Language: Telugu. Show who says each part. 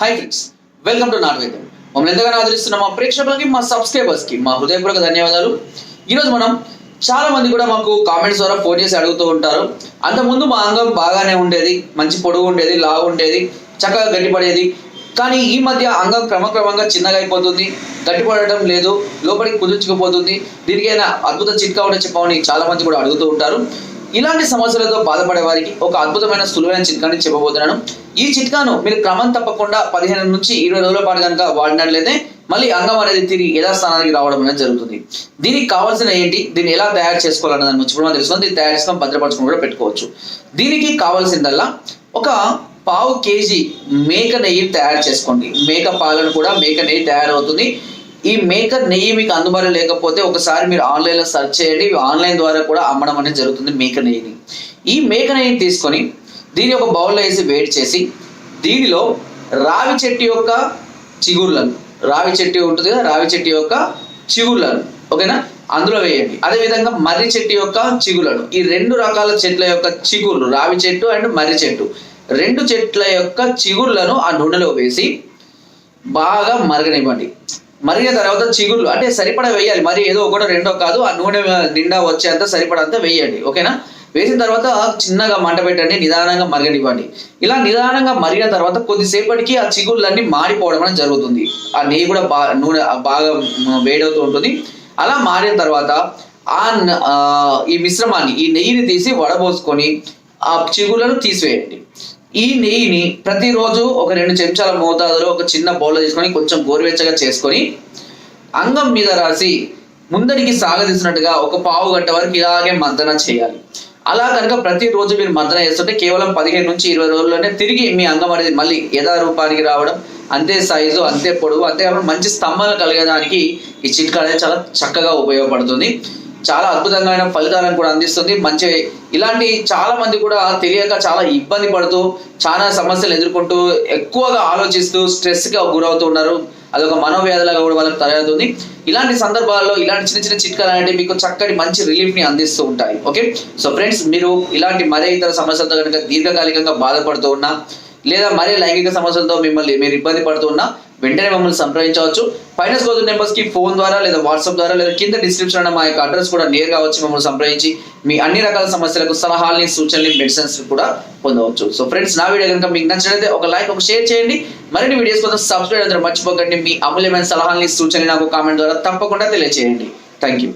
Speaker 1: హాయ్ ఫ్రెండ్స్ వెల్కమ్ టు నాట్ వేదం మమ్మల్ని ఎంతగానో ఆదరిస్తున్న మా ప్రేక్షకులకి మా సబ్స్క్రైబర్స్కి మా హృదయపూర్వక ధన్యవాదాలు. ఈరోజు మనం చాలా మంది కూడా మాకు కామెంట్స్ ద్వారా ఫోన్ చేసి అడుగుతూ ఉంటారు. అంతకుముందు మా అంగం బాగానే ఉండేది మంచి పొడుగు ఉండేది లావు ఉండేది చక్కగా గట్టిపడేది. కానీ ఈ మధ్య అంగం క్రమక్రమంగా చిన్నగా అయిపోతుంది గట్టిపడటం లేదు లోపలికి కుదుర్చుకుపోతుంది. దీనికైనా అద్భుత చిట్కా ఉంటే చెప్పమని చాలా మంది కూడా అడుగుతూ ఉంటారు. ఇలాంటి సమస్యలతో బాధపడే వారికి ఒక అద్భుతమైన సులువైన చిట్కాని చెప్పబోతున్నాను. ఈ చిట్కాను మీరు క్రమం తప్పకుండా పదిహేను నుంచి ఇరవై రోజుల పాటు కనుక వాడినట్లయితే మళ్ళీ అంగం అనేది తిరిగి యథాస్థానానికి రావడం అనేది జరుగుతుంది. దీనికి కావాల్సిన ఏంటి? దీన్ని ఎలా తయారు చేసుకోవాలన్న దాని గురించి కూడా మనం తెలుసుకొని దీన్ని తయారు చేసుకొని భద్రపరచుకుని కూడా పెట్టుకోవచ్చు. దీనికి కావాల్సిందల్లా ఒక పావు కేజీ మేక నెయ్యి తయారు చేసుకోండి. మేక పాలను కూడా మేక నెయ్యి తయారవుతుంది. ఈ మేక నెయ్యి మీకు అందుబాటులో లేకపోతే ఒకసారి మీరు ఆన్లైన్లో సెర్చ్ చేయండి. ఆన్లైన్ ద్వారా కూడా అమ్మడం అనేది జరుగుతుంది మేక నెయ్యిని. ఈ మేక నెయ్యిని తీసుకొని దీని ఒక బౌల్లో వేసి వేడి చేసి దీనిలో రావి చెట్టు యొక్క చిగుర్లను రావి చెట్టు ఉంటుంది కదా రావి చెట్టు యొక్క చిగుర్లను ఓకేనా? అందులో వేయండి. అదేవిధంగా మర్రి చెట్టు యొక్క చిగులను ఈ రెండు రకాల చెట్ల యొక్క చిగుర్లు రావి చెట్టు అండ్ మర్రి చెట్టు. రెండు చెట్ల యొక్క చిగుర్లను ఆ నూనెలో వేసి బాగా మరగనివ్వండి. మరిగిన తర్వాత చిగుళ్ళు అంటే సరిపడా వేయాలి. మరి ఏదో ఒకటో రెండో కాదు ఆ నూనె నిండా వచ్చేంత సరిపడంత వేయండి. ఓకేనా? వేసిన తర్వాత చిన్నగా మంట పెట్టండి నిదానంగా మరగనివ్వండి. ఇలా నిదానంగా మరిగిన తర్వాత కొద్దిసేపటికి ఆ చిగుళ్ళన్నీ మాడిపోవడం అనేది జరుగుతుంది. ఆ నెయ్యి కూడా బాగా నూనె బాగా వేడవుతూ ఉంటుంది. అలా మారిన తర్వాత ఆ, ఈ మిశ్రమాన్ని ఈ నెయ్యిని తీసి వడబోసుకొని ఆ చిగుళ్ళను తీసివేయండి. ఈ నెయ్యిని ప్రతిరోజు ఒక రెండు చెంచాల మోతాదులో ఒక చిన్న బౌల్ తీసుకొని కొంచెం గోరువెచ్చగా చేసుకొని అంగం మీద రాసి ముందరికి సాగదీసినట్టుగా ఒక పావు గంట వరకు ఇలాగే మర్దన చేయాలి. అలా కనుక ప్రతిరోజు మీరు మర్దన చేస్తుంటే కేవలం పదిహేను నుంచి ఇరవై రోజుల్లోనే తిరిగి మీ అంగం అనేది మళ్ళీ యథారూపానికి రావడం అంతే సైజు అంతే పొడవు అంతే మంచి స్తంభాలు కలిగేదానికి ఈ చిట్కా అనేది చాలా చక్కగా ఉపయోగపడుతుంది. చాలా అద్భుతమైన ఫలితాలను కూడా అందిస్తుంది. మంచి ఇలాంటి చాలా మంది కూడా తెలియక చాలా ఇబ్బంది పడుతూ చాలా సమస్యలు ఎదుర్కొంటూ ఎక్కువగా ఆలోచిస్తూ స్ట్రెస్గా గురవుతూ ఉన్నారు. అదొక మనోవ్యాధిలాగా కూడా వాళ్ళకి తయారవుతుంది. ఇలాంటి సందర్భాల్లో ఇలాంటి చిన్న చిన్న చిట్కాలు అనేవి మీకు చక్కటి మంచి రిలీఫ్ని అందిస్తూ ఉంటాయి. ఓకే సో ఫ్రెండ్స్ మీరు ఇలాంటి మరే ఇతర సమస్యలతో కనుక దీర్ఘకాలికంగా బాధపడుతూ ఉన్నా లేదా మరే లైంగిక సమస్యలతో మిమ్మల్ని మీరు ఇబ్బంది పడుతూ ఉన్నా వెంటనే మమ్మల్ని సంప్రదించవచ్చు. ఫైనాన్స్ స్కోర్ నెంబర్స్కి ఫోన్ ద్వారా లేదా వాట్సాప్ ద్వారా లేదా కింద డిస్క్రిప్షన్ మా యొక్క అడ్రస్ కూడా నేరుగా వచ్చి మమ్మల్ని సంప్రదించి మీ అన్ని రకాల సమస్యలకు సలహాలని సూచనలు మెడిసిన్స్ కూడా పొందవచ్చు. సో ఫ్రెండ్స్ నా వీడియో కనుక మీకు నచ్చినట్లయితే ఒక లైక్ ఒక షేర్ చేయండి. మరిన్ని వీడియోస్ కోసం సబ్స్క్రైబ్ అందరూ మర్చిపోకండి. మీ అమూల్యమైన సలహాలని సూచనలు నాకు కామెంట్ ద్వారా తప్పకుండా తెలియజేయండి థ్యాంక్ యూ